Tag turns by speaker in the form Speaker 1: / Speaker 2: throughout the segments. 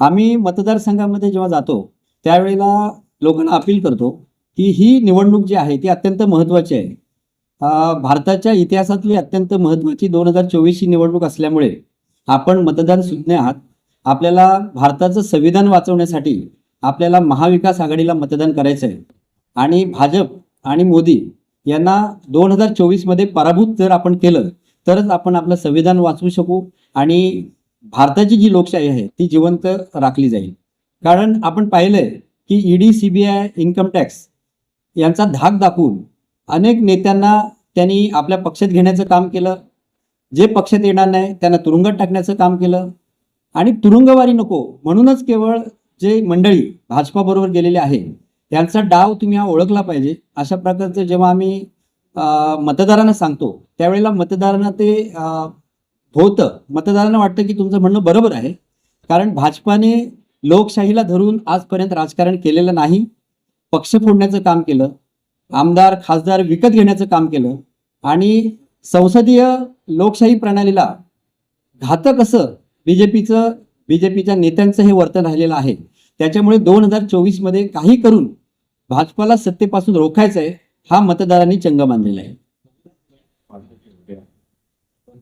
Speaker 1: आम्ही मतदारसंघामध्ये जेव्हा जातो त्यावेळेला लोकांना अपील करतो की ही निवडणूक जी आहे ती अत्यंत महत्त्वाची आहे. भारताच्या इतिहासातली अत्यंत महत्त्वाची दोन हजार चोवीसची निवडणूक असल्यामुळे आपण मतदान सुज्ञ आहात. आपल्याला भारताचं संविधान वाचवण्यासाठी आपल्याला महाविकास आघाडीला मतदान करायचं आहे आणि भाजप आणि मोदी यांना दोन हजार चोवीसमध्ये पराभूत जर आपण केलं तरच आपण आपलं संविधान वाचवू शकू आणि भारताची जी लोकशाही आहे ती जिवंत राखली जाईल. कारण आपण पाहिलंय की ईडी सीबीआय इन्कम टॅक्स यांचा धाक दाखवून अनेक नेत्यांना त्यांनी आपल्या पक्षात घेण्याचं काम केलं. जे पक्षात येणार नाही त्यांना तुरुंगात टाकण्याचं काम केलं. आणि तुरुंगवारी नको म्हणूनच केवळ जे मंडळी भाजपाबरोबर गेलेले आहे त्यांचा डाव तुम्ही हा ओळखला पाहिजे. अशा प्रकारचं जेव्हा आम्ही मतदारांना सांगतो त्यावेळेला मतदारांना ते होतं. मतदारांना वाटतं की तुमचं म्हणणं बरोबर आहे. कारण भाजपाने लोकशाहीला धरून आजपर्यंत राजकारण केलेलं नाही. पक्ष फोडण्याचं काम केलं. आमदार खासदार विकत घेण्याचं काम केलं. आणि संसदीय लोकशाही प्रणालीला घातक असं बी जे पीचं बी जे पीच्या नेत्यांचं हे वर्तन राहिलेलं आहे. त्याच्यामुळे दोन हजार चोवीसमध्ये काही करून भाजपाला सत्तेपासून रोखायचं आहे हा मतदारांनी चंग मानलेला आहे.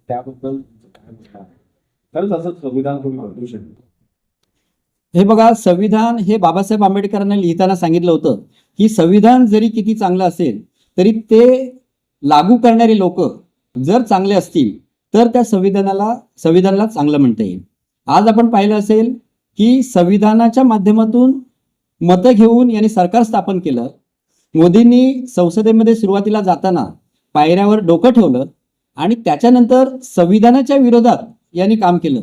Speaker 2: त्याबद्दल खरंच असं संविधान तुम्ही बदलू शकतो.
Speaker 1: हे बघा संविधान हे बाबासाहेब आंबेडकरांना लिहिताना सांगितलं होतं की संविधान जरी किती चांगलं असेल तरी ते लागू करणारे लोक जर चांगले असतील तर त्या संविधानाला संविधानाला चांगलं म्हणता येईल. आज आपण पाहिलं असेल की संविधानाच्या माध्यमातून मतं घेऊन यांनी सरकार स्थापन केलं. मोदींनी संसदेमध्ये सुरुवातीला जाताना पायऱ्यावर डोकं ठेवलं आणि त्याच्यानंतर संविधानाच्या विरोधात यांनी काम केलं.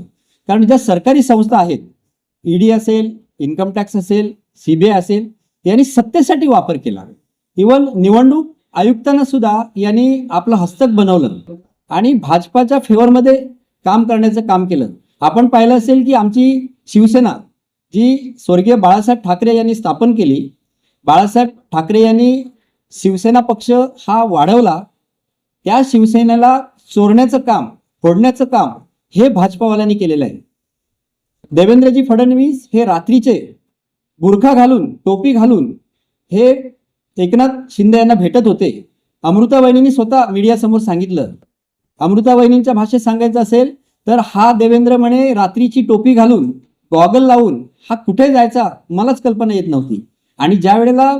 Speaker 1: कारण ज्या सरकारी संस्था आहेत ईडी असेल इन्कम टॅक्स असेल सीबीआय असेल यांनी सत्तेसाठी वापर केला. इवन निवडणूक आयुक्तांना सुद्धा यांनी आपलं हस्तक बनवलं. आणि भाजपाच्या फेवरमध्ये काम करण्याचं काम केलं. आपण पाहिलं असेल की आमची शिवसेना जी स्वर्गीय बाळासाहेब ठाकरे यांनी स्थापन केली बाळासाहेब ठाकरे यांनी शिवसेना पक्ष हा वाढवला त्या शिवसेनेला चोरण्याचं काम फोडण्याचं काम हे भाजपावाल्यांनी केलेलं आहे. देवेंद्रजी फडणवीस हे रात्रीचे बुरखा घालून टोपी घालून हे एकनाथ शिंदे यांना भेटत होते. अमृता वहिनींनी स्वतः मीडियासमोर सांगितलं. अमृता वहिनींच्या भाषेत सांगायचं असेल तर हा देवेंद्र म्हणे रात्रीची टोपी घालून गॉगल लावून हा कुठे जायचा मलाच कल्पना येत नव्हती. आणि ज्या वेळेला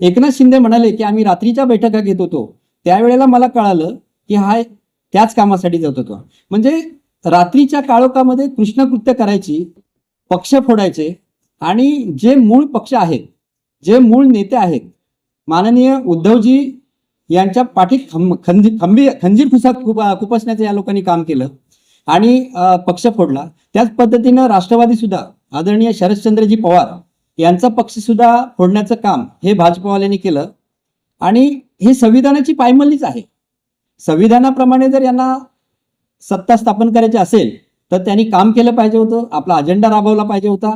Speaker 1: एकनाथ शिंदे म्हणाले की आम्ही रात्रीच्या बैठका घेत होतो त्यावेळेला मला कळालं की हा त्याच कामासाठी जात होता. म्हणजे रात्रीच्या काळोखामध्ये कृष्णकृत्य करायची पक्ष फोडायचे आणि जे मूळ पक्ष आहेत जे मूळ नेते आहेत माननीय उद्धवजी यांच्या पाठीत खंजी खंबी खंजीर खुसा खुप खुपसण्याचं या लोकांनी काम केलं आणि पक्ष फोडला. त्याच पद्धतीनं राष्ट्रवादी सुद्धा आदरणीय शरदचंद्रजी पवार यांचा पक्ष सुद्धा फोडण्याचं काम हे भाजपवाल्यांनी केलं. आणि हे संविधानाची पायमल्लीच आहे. संविधानाप्रमाणे जर यांना सत्ता स्थापन करायची असेल तर त्यांनी काम केलं पाहिजे होतं आपला अजेंडा राबवला पाहिजे होता.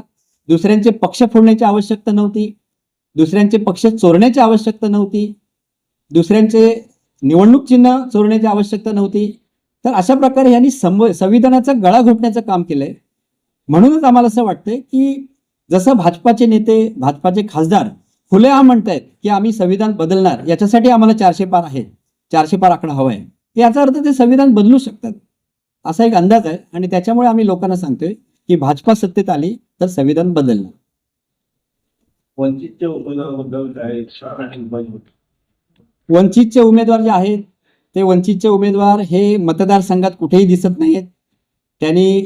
Speaker 1: दुसऱ्यांचे पक्ष फोडण्याची आवश्यकता नव्हती. दुसऱ्यांचे पक्ष चोरण्याची आवश्यकता नव्हती. दुसऱ्यांचे निवडणूक चिन्ह चोरण्याची आवश्यकता नव्हती. तर अशा प्रकारे यांनी संव संविधानाचा गळा घोटण्याचं काम केलंय. म्हणूनच आम्हाला असं वाटतंय की जसं भाजपाचे नेते भाजपाचे खासदार खुलेआम म्हणतायत की आम्ही संविधान बदलणार याच्यासाठी आम्हाला चारशे पार आहे. चारशे पार आकडा हवा आहे याचा अर्थ ते संविधान बदलू शकतात. असा एक अंदाज आहे. आणि त्याच्यामुळे आम्ही लोकांना सांगतोय की भाजपा सत्तेत आली तर संविधान बदलणार.
Speaker 2: वंचितच्या उमेदवाराबद्दल काय पाहिजे
Speaker 1: वंचितचे उमेदवार जे आहेत ते वंचितचे उमेदवार हे मतदारसंघात कुठेही दिसत नाहीत त्यांनी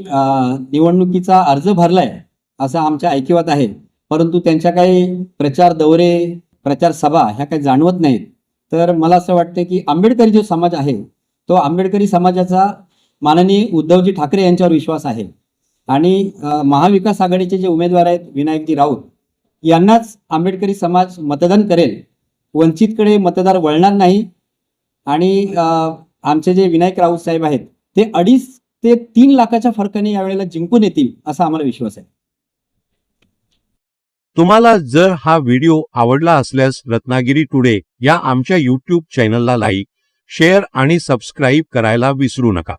Speaker 1: निवडणुकीचा अर्ज भरलाय असं आमच्या ऐकिवात आहे. परंतु त्यांच्या काही प्रचार दौरे प्रचार सभा ह्या काही जाणवत नाहीत. तर मला असं वाटतं की आंबेडकरी जो समाज आहे तो आंबेडकरी समाजाचा माननीय उद्धवजी ठाकरे यांच्यावर विश्वास आहे. आणि महाविकास आघाडीचे जे उमेदवार आहेत विनायकजी राऊत यांनाच आंबेडकरी समाज मतदान करेल. वंचितकडे मतदार वळणार नाही. आणि आमचे जे विनायक राऊत साहेब आहेत ते अडीच ते तीन लाखाच्या फरकाने यावेळेला जिंकून येतील असा आम्हाला विश्वास आहे.
Speaker 3: तुम्हाला जर हा व्हिडिओ आवडला असल्यास रत्नागिरी टुडे या आमच्या यूट्यूब चॅनलला लाईक शेअर आणि सबस्क्राईब करायला विसरू नका.